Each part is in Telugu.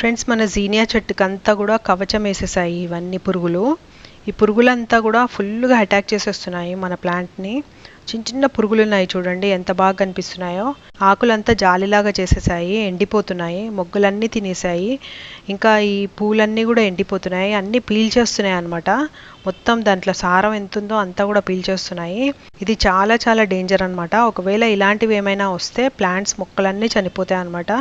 ఫ్రెండ్స్ మన జీనియా చెట్టుకి అంతా కూడా కవచం వేసేసాయి ఇవన్నీ పురుగులు. ఈ పురుగులంతా కూడా ఫుల్గా అటాక్ చేసేస్తున్నాయి మన ప్లాంట్ని. చిన్న చిన్న పురుగులు ఉన్నాయి చూడండి ఎంత బాగా కనిపిస్తున్నాయో. ఆకులంతా జాలిలాగా చేసేసాయి ఎండిపోతున్నాయి మొగ్గలన్నీ తినేసాయి. ఇంకా ఈ పూలన్నీ కూడా ఎండిపోతున్నాయి అన్నీ పీల్చేస్తున్నాయి అనమాట మొత్తం దాంట్లో సారం ఎంత ఉందో అంతా కూడా పీల్చేస్తున్నాయి. ఇది చాలా చాలా డేంజర్ అనమాట ఒకవేళ ఇలాంటివి ఏమైనా వస్తే ప్లాంట్స్ మొక్కలన్నీ చనిపోతాయి అనమాట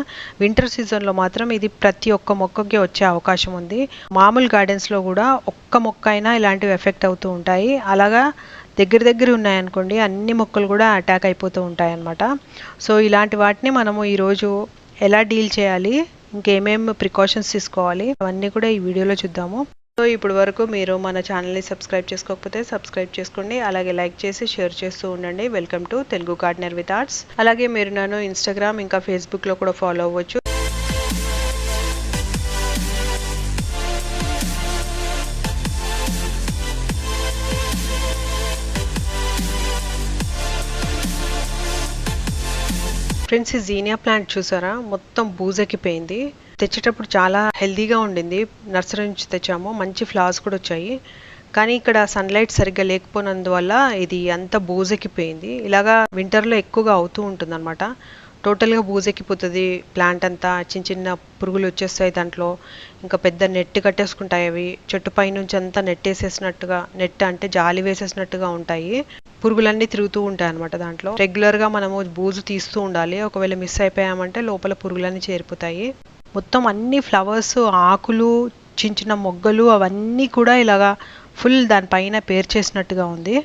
వింటర్ సీజన్లో మాత్రం ఇది ప్రతి ఒక్క మొక్కకి వచ్చే అవకాశం ఉంది. మామూలు గార్డెన్స్లో కూడా ఒక్క మొక్క అయినా ఇలాంటివి ఎఫెక్ట్ అవుతూ ఉంటాయి. అలాగా దగ్గర దగ్గర ఉన్నాయనుకోండి అన్ని మొక్కలు కూడా అటాక్ అయిపోతూ ఉంటాయి అన్నమాట సో ఇలాంటి వాటిని మనము ఈరోజు ఎలా డీల్ చేయాలి ఇంకేమేమి ప్రికాషన్స్ తీసుకోవాలి అవన్నీ కూడా ఈ వీడియోలో చూద్దాము. సో ఇప్పుడు వరకు మీరు మన ఛానల్ని సబ్స్క్రైబ్ చేసుకోకపోతే సబ్స్క్రైబ్ చేసుకోండి అలాగే లైక్ చేసి షేర్ చేస్తూ ఉండండి. Welcome to Telugu gardener with arts అలాగే మీరు నన్ను ఇన్స్టాగ్రామ్ ఇంకా ఫేస్బుక్లో కూడా ఫాలో అవ్వచ్చు. ఫ్రెండ్స్ జీనియా ప్లాంట్ చూసారా? మొత్తం బూజెక్కిపోయింది. తెచ్చేటప్పుడు చాలా హెల్దీగా ఉండింది. నర్సరీ నుంచి తెచ్చాము. మంచి ఫ్లవర్స్ కూడా వచ్చాయి. కానీ ఇక్కడ సన్లైట్ సరిగ్గా లేకపోయినందువల్ల ఇది అంత బూజెక్కిపోయింది. ఇలాగా వింటర్లో ఎక్కువగా అవుతూ ఉంటుంది అనమాట టోటల్గా బూజెక్కిపోతుంది. ప్లాంట్ అంతా చిన్న చిన్న పురుగులు వచ్చేస్తాయి దాంట్లో. ఇంకా పెద్ద నెట్ కట్టేసుకుంటాయి అవి. చెట్టు పైనుంచి అంతా నెట్ వేసేసినట్టుగా నెట్ అంటే జాలి వేసేసినట్టుగా ఉంటాయి. పురుగులన్నీ తిరుగుతూ ఉంటాయి అనమాట దాంట్లో. రెగ్యులర్గా మనము బూజు తీస్తూ ఉండాలి. ఒకవేళ మిస్ అయిపోయామంటే లోపల పురుగులన్నీ చేరిపోతాయి. మొత్తం అన్ని ఫ్లవర్స్ ఆకులు చిన్న చిన్న మొగ్గలు అవన్నీ కూడా ఇలాగా ఫుల్ దానిపైన పేర్చేసినట్టుగా ఉంది.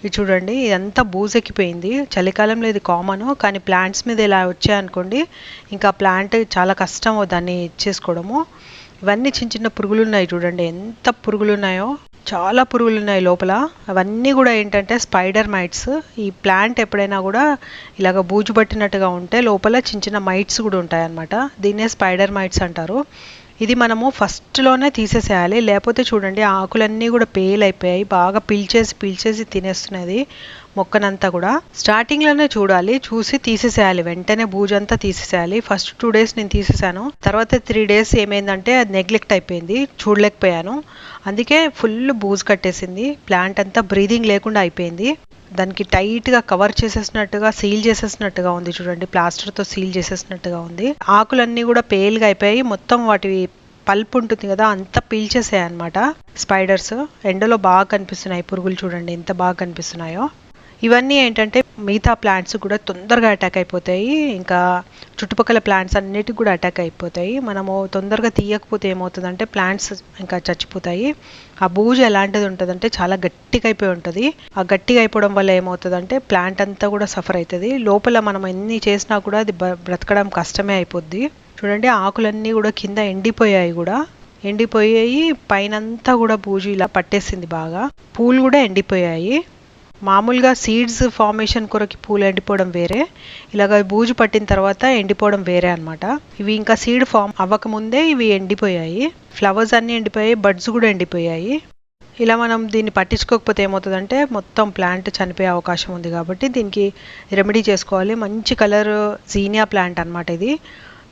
ఇది చూడండి ఇదంతా బూజెక్కిపోయింది చలికాలంలో ఇది కామన్ కానీ ప్లాంట్స్ మీద ఇలా వచ్చాయనుకోండి ఇంకా ప్లాంట్ చాలా కష్టం దాన్ని ఇచ్చేసుకోవడము. ఇవన్నీ చిన్న చిన్న పురుగులు ఉన్నాయి చూడండి ఎంత పురుగులు ఉన్నాయో. చాలా పురుగులు ఉన్నాయి లోపల. అవన్నీ కూడా ఏంటంటే స్పైడర్ మైట్స్ ఈ ప్లాంట్ ఎప్పుడైనా కూడా ఇలాగ బూజు పట్టినట్టుగా ఉంటే లోపల చిన్న చిన్న మైట్స్ కూడా ఉంటాయి అన్నమాట దీన్నే స్పైడర్ మైట్స్ అంటారు. ఇది మనము ఫస్ట్లోనే తీసేసేయాలి. లేకపోతే చూడండి ఆకులన్నీ కూడా పేలైపోయాయి బాగా పీల్చేసి పీల్చేసి తినేస్తున్నది. మొక్కనంతా కూడా స్టార్టింగ్లోనే చూడాలి చూసి తీసేసేయాలి వెంటనే బూజంతా తీసేసేయాలి. ఫస్ట్ టూ డేస్ నేను తీసేసాను. తర్వాత త్రీ డేస్ ఏమైందంటే అది నెగ్లెక్ట్ అయిపోయింది చూడలేకపోయాను. అందుకే ఫుల్ బూజు కట్టేసింది ప్లాంట్ అంతా బ్రీదింగ్ లేకుండా అయిపోయింది. దానికి టైట్గా కవర్ చేసేసినట్టుగా సీల్ చేసేసినట్టుగా ఉంది చూడండి ప్లాస్టర్తో సీల్ చేసేసినట్టుగా ఉంది. ఆకులన్నీ కూడా పేల్గా అయిపోయి మొత్తం వాటి పల్ప్ ఉంటుంది కదా అంతా పీల్చేసాయి అనమాట స్పైడర్స్ ఎండలో బాగా కనిపిస్తున్నాయి పురుగులు చూడండి ఎంత బాగా కనిపిస్తున్నాయో. ఇవన్నీ ఏంటంటే మిగతా ప్లాంట్స్ కూడా తొందరగా అటాక్ అయిపోతాయి. ఇంకా చుట్టుపక్కల ప్లాంట్స్ అన్నిటికి కూడా అటాక్ అయిపోతాయి. మనము తొందరగా తీయకపోతే ఏమవుతుందంటే ప్లాంట్స్ ఇంకా చచ్చిపోతాయి. ఆ బూజు ఎలాంటిది ఉంటుందంటే చాలా గట్టిగా అయిపోయి ఉంటుంది. ఆ గట్టిగా అయిపోవడం వల్ల ఏమవుతుందంటే ప్లాంట్ అంతా కూడా సఫర్ అవుతుంది. లోపల మనం ఎన్ని చేసినా కూడా అది బ్రతకడం కష్టమే అయిపోద్ది. చూడండి ఆకులన్నీ కూడా కింద ఎండిపోయాయి కూడా. ఎండిపోయాయి పైనంతా కూడా బూజు ఇలా పట్టేసింది బాగా. పూలు కూడా ఎండిపోయాయి. మామూలుగా సీడ్స్ ఫార్మేషన్ కొరకు పూలు ఎండిపోవడం వేరే ఇలాగ బూజు పట్టిన తర్వాత ఎండిపోవడం వేరే అనమాట ఇవి ఇంకా సీడ్ ఫామ్ అవ్వకముందే ఇవి ఎండిపోయాయి. ఫ్లవర్స్ అన్నీ ఎండిపోయాయి బడ్స్ కూడా ఎండిపోయాయి. ఇలా మనం దీన్ని పట్టించుకోకపోతే ఏమవుతుందంటే మొత్తం ప్లాంట్ చనిపోయే అవకాశం ఉంది కాబట్టి దీనికి రెమెడీ చేసుకోవాలి. మంచి కలర్ జీనియా ప్లాంట్ అనమాట ఇది.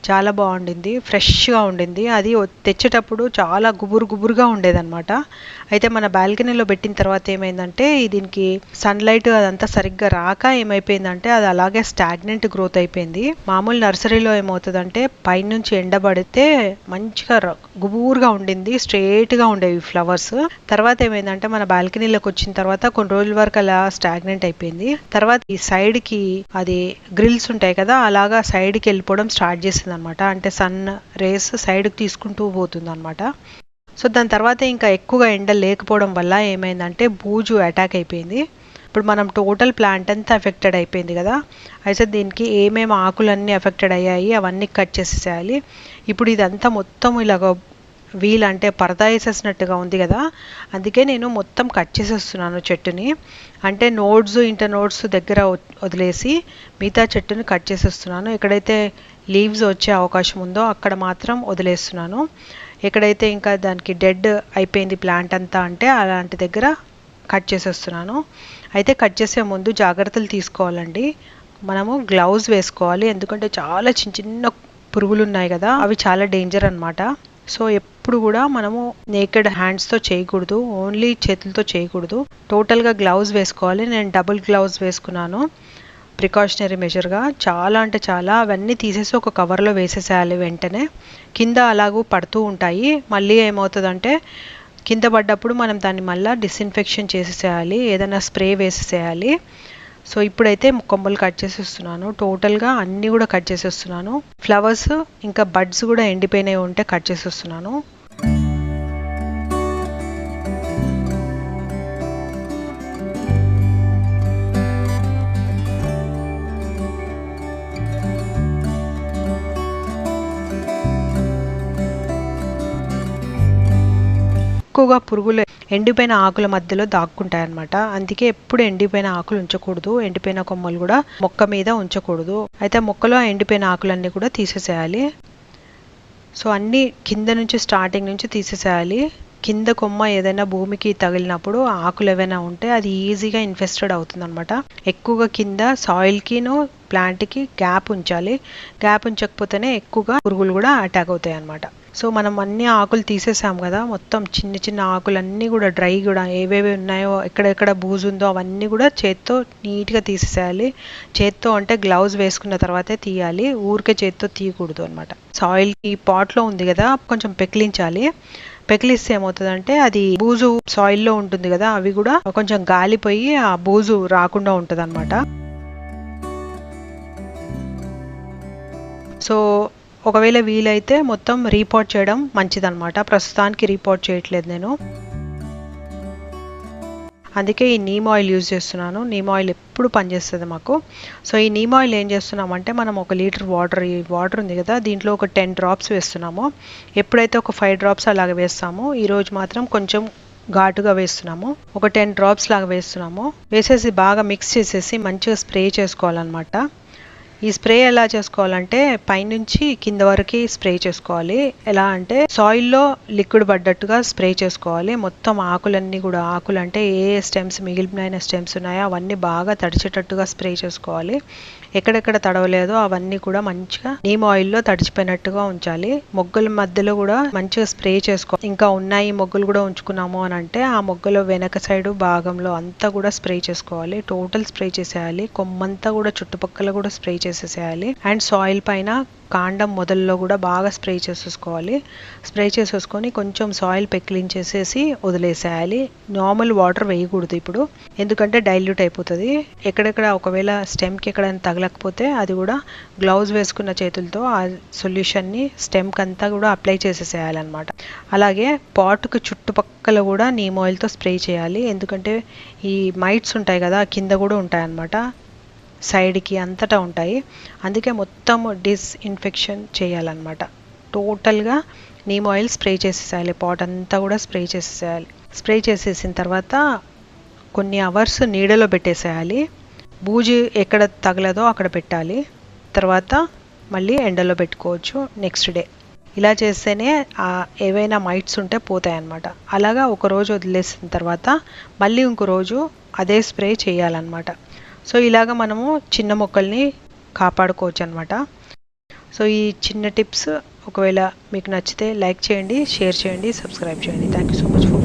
చాలా బాగుండింది ఫ్రెష్గా ఉండింది. అది తెచ్చేటప్పుడు చాలా గుబురు గుబురుగా ఉండేదన్నమాట. అయితే మన బాల్కనీలో పెట్టిన తర్వాత ఏమైందంటే దీనికి సన్లైట్ అదంతా సరిగ్గా రాక ఏమైపోయిందంటే అది అలాగే స్టాగ్నెంట్ గ్రోత్ అయిపోయింది. మామూలు నర్సరీలో ఏమవుతుందంటే పైనుంచి ఎండబడితే మంచిగా గుబూరుగా ఉండింది స్ట్రేట్గా ఉండేవి ఫ్లవర్స్. తర్వాత ఏమైందంటే మన బాల్కనీలోకి వచ్చిన తర్వాత కొన్ని రోజుల వరకు అలా స్టాగ్నెంట్ అయిపోయింది. తర్వాత ఈ సైడ్కి అది గ్రిల్స్ ఉంటాయి కదా అలాగా సైడ్కి వెళ్ళిపోవడం స్టార్ట్ చేసింది. అనమాట అంటే సన్ రేస్ సైడ్కి తీసుకుంటూ పోతుంది అనమాట సో దాని తర్వాత ఇంకా ఎక్కువగా ఎండ లేకపోవడం వల్ల ఏమైందంటే బూజు అటాక్ అయిపోయింది. ఇప్పుడు మనం టోటల్ ప్లాంట్ అంతా ఎఫెక్టెడ్ అయిపోయింది కదా. అయితే దీనికి ఏమేమి ఆకులన్నీ ఎఫెక్టెడ్ అయ్యాయి అవన్నీ కట్ చేసేసేయాలి. ఇప్పుడు ఇదంతా మొత్తం ఇలాగ వీల్ అంటే పరదా వేసేసినట్టుగా ఉంది కదా. అందుకే నేను మొత్తం కట్ చేసేస్తున్నాను చెట్టుని. అంటే నోడ్స్ ఇంటర్ నోడ్స్ దగ్గర వదిలేసి మిగతా చెట్టుని కట్ చేసేస్తున్నాను. ఎక్కడైతే లీవ్స్ వచ్చే అవకాశం ఉందో అక్కడ మాత్రం వదిలేస్తున్నాను. ఎక్కడైతే ఇంకా దానికి డెడ్ అయిపోయింది ప్లాంట్ అంతా అంటే అలాంటి దగ్గర కట్ చేసేస్తున్నాను. అయితే కట్ చేసే ముందు జాగ్రత్తలు తీసుకోవాలండి. మనము గ్లౌజ్ వేసుకోవాలి. ఎందుకంటే చాలా చిన్న చిన్న పురుగులు ఉన్నాయి కదా అవి చాలా డేంజర్ అన్నమాట. సో ఎప్పుడు కూడా మనము నేకెడ్ హ్యాండ్స్తో చేయకూడదు ఓన్లీ చేతులతో చేయకూడదు. టోటల్గా గ్లౌజ్ వేసుకోవాలి. నేను డబుల్ గ్లౌజ్ వేసుకున్నాను. ప్రికాషనరీ మెజర్గా చాలా అంటే చాలా అవన్నీ తీసేసి ఒక కవర్లో వేసేసేయాలి వెంటనే. కింద అలాగూ పడుతూ ఉంటాయి. మళ్ళీ ఏమవుతుందంటే కింద పడ్డప్పుడు మనం దాన్ని మళ్ళీ డిస్ఇన్ఫెక్షన్ చేసేసేయాలి. ఏదైనా స్ప్రే వేసేసేయాలి. సో ఇప్పుడైతే కొమ్మలు కట్ చేసేస్తున్నాను. టోటల్గా అన్నీ కూడా కట్ చేసేస్తున్నాను. ఫ్లవర్స్ ఇంకా బడ్స్ కూడా ఎండిపోయినవి ఉంటే కట్ చేసేస్తున్నాను. ఎక్కువగా పురుగులు ఎండిపోయిన ఆకుల మధ్యలో దాక్కుంటాయి అందుకే ఎప్పుడు ఎండిపోయిన ఆకులు ఉంచకూడదు. ఎండిపోయిన కొమ్మలు కూడా మొక్క మీద ఉంచకూడదు. అయితే మొక్కలో ఎండిపోయిన ఆకులన్నీ కూడా తీసేసేయాలి. సో అన్నీ కింద నుంచి స్టార్టింగ్ నుంచి తీసేసేయాలి. కింద కొమ్మ ఏదైనా భూమికి తగిలినప్పుడు ఆకులు ఏవైనా ఉంటే అది ఈజీగా ఇన్ఫెస్టెడ్ అవుతుంది అనమాట ఎక్కువగా కింద సాయిల్కిను ప్లాంట్కి గ్యాప్ ఉంచాలి. గ్యాప్ ఉంచకపోతేనే ఎక్కువగా పురుగులు కూడా అటాక్ అవుతాయి అనమాట సో మనం అన్ని ఆకులు తీసేసాం కదా మొత్తం చిన్న చిన్న ఆకులన్నీ కూడా డ్రై కూడా ఏవేవి ఉన్నాయో ఎక్కడెక్కడ బూజు ఉందో అవన్నీ కూడా చేత్తో నీట్గా తీసేసేయాలి. చేత్తో అంటే గ్లౌజ్ వేసుకున్న తర్వాతే తీయాలి. ఊరికే చేత్తో తీయకూడదు అనమాట సాయిల్ ఈ పాట్లో ఉంది కదా కొంచెం పెకిలించాలి. పెకిలిస్తే ఏమవుతుందంటే అది బూజు సాయిల్లో ఉంటుంది కదా అవి కూడా కొంచెం గాలిపోయి ఆ బూజు రాకుండా ఉంటుంది అనమాట సో ఒకవేళ వీలైతే మొత్తం రీపోర్ట్ చేయడం మంచిదన్నమాట. ప్రస్తుతానికి రీపోర్ట్ చేయట్లేదు నేను. అందుకే ఈ నీమ్ ఆయిల్ యూజ్ చేస్తున్నాను. నీమ్ ఆయిల్ ఎప్పుడు పనిచేస్తుంది మాకు. సో ఈ నీమ్ ఆయిల్ ఏం చేస్తున్నామంటే మనం ఒక లీటర్ వాటర్ ఈ వాటర్ ఉంది కదా దీంట్లో ఒక టెన్ డ్రాప్స్ వేస్తున్నాము. ఎప్పుడైతే ఒక ఫైవ్ డ్రాప్స్ అలాగ వేస్తామో ఈరోజు మాత్రం కొంచెం ఘాటుగా వేస్తున్నాము. ఒక టెన్ డ్రాప్స్ లాగా వేస్తున్నాము. వేసేసి బాగా మిక్స్ చేసేసి మంచిగా స్ప్రే చేసుకోవాలన్నమాట. ఈ స్ప్రే ఎలా చేసుకోవాలంటే పైనుంచి కింద వరకు స్ప్రే చేసుకోవాలి. ఎలా అంటే సాయిల్లో లిక్విడ్ పడ్డట్టుగా స్ప్రే చేసుకోవాలి. మొత్తం ఆకులన్నీ కూడా ఆకులు అంటే ఏ స్టెమ్స్ మిగిలిపోయిన స్టెమ్స్ ఉన్నాయో అవన్నీ బాగా తడిచేటట్టుగా స్ప్రే చేసుకోవాలి. ఎక్కడెక్కడ తడవలేదో అవన్నీ కూడా మంచిగా నీమ్ ఆయిల్లో తడిచిపోయినట్టుగా ఉంచాలి. మొగ్గల మధ్యలో కూడా మంచిగా స్ప్రే చేసుకో ఇంకా ఉన్నాయి మొగ్గులు కూడా ఉంచుకున్నాము అని అంటే ఆ మొగ్గలో వెనక సైడ్ భాగంలో అంతా కూడా స్ప్రే చేసుకోవాలి. టోటల్ స్ప్రే చేసేయాలి. కొమ్మంతా కూడా చుట్టుపక్కల కూడా స్ప్రే చేసేసేయాలి. అండ్ సాయిల్ పైన కాండం మొదల్లో కూడా బాగా స్ప్రే చేసేసుకోవాలి. స్ప్రే చేసేసుకొని కొంచెం సాయిల్ పెక్కిలించేసేసి వదిలేసేయాలి. నార్మల్ వాటర్ వేయకూడదు ఇప్పుడు. ఎందుకంటే డైల్యూట్ అయిపోతుంది. ఎక్కడెక్కడ ఒకవేళ స్టెమ్కి ఎక్కడైనా తగలకపోతే అది కూడా గ్లౌజ్ వేసుకున్న చేతులతో ఆ సొల్యూషన్ని స్టెమ్కి అంతా కూడా అప్లై చేసేసేయాలన్నమాట. అలాగే పాటుకు చుట్టుపక్కల కూడా నీమ్ ఆయిల్తో స్ప్రే చేయాలి. ఎందుకంటే ఈ మైట్స్ ఉంటాయి కదా కింద కూడా ఉంటాయన్నమాట. సైడ్కి అంతటా ఉంటాయి. అందుకే మొత్తం డిస్ఇన్ఫెక్షన్ చేయాలన్నమాట. టోటల్గా నీమ్ ఆయిల్ స్ప్రే చేసేసేయాలి. పాట్ అంతా కూడా స్ప్రే చేసేసేయాలి. స్ప్రే చేసేసిన తర్వాత కొన్ని అవర్స్ నీడలో పెట్టేసేయాలి. బూజు ఎక్కడ తగలదో అక్కడ పెట్టాలి. తర్వాత మళ్ళీ ఎండలో పెట్టుకోవచ్చు నెక్స్ట్ డే. ఇలా చేస్తేనే ఏవైనా మైట్స్ ఉంటే పోతాయి అన్నమాట అలాగా ఒక రోజు వదిలేసిన తర్వాత మళ్ళీ ఇంకో రోజు అదే స్ప్రే చేయాలన్నమాట. సో ఇలాగ మనము చిన్న మొక్కల్ని కాపాడుకోవచ్చు అనమాట సో ఈ చిన్న టిప్స్ ఒకవేళ మీకు నచ్చితే లైక్ చేయండి షేర్ చేయండి సబ్స్క్రైబ్ చేయండి. Thank you so much for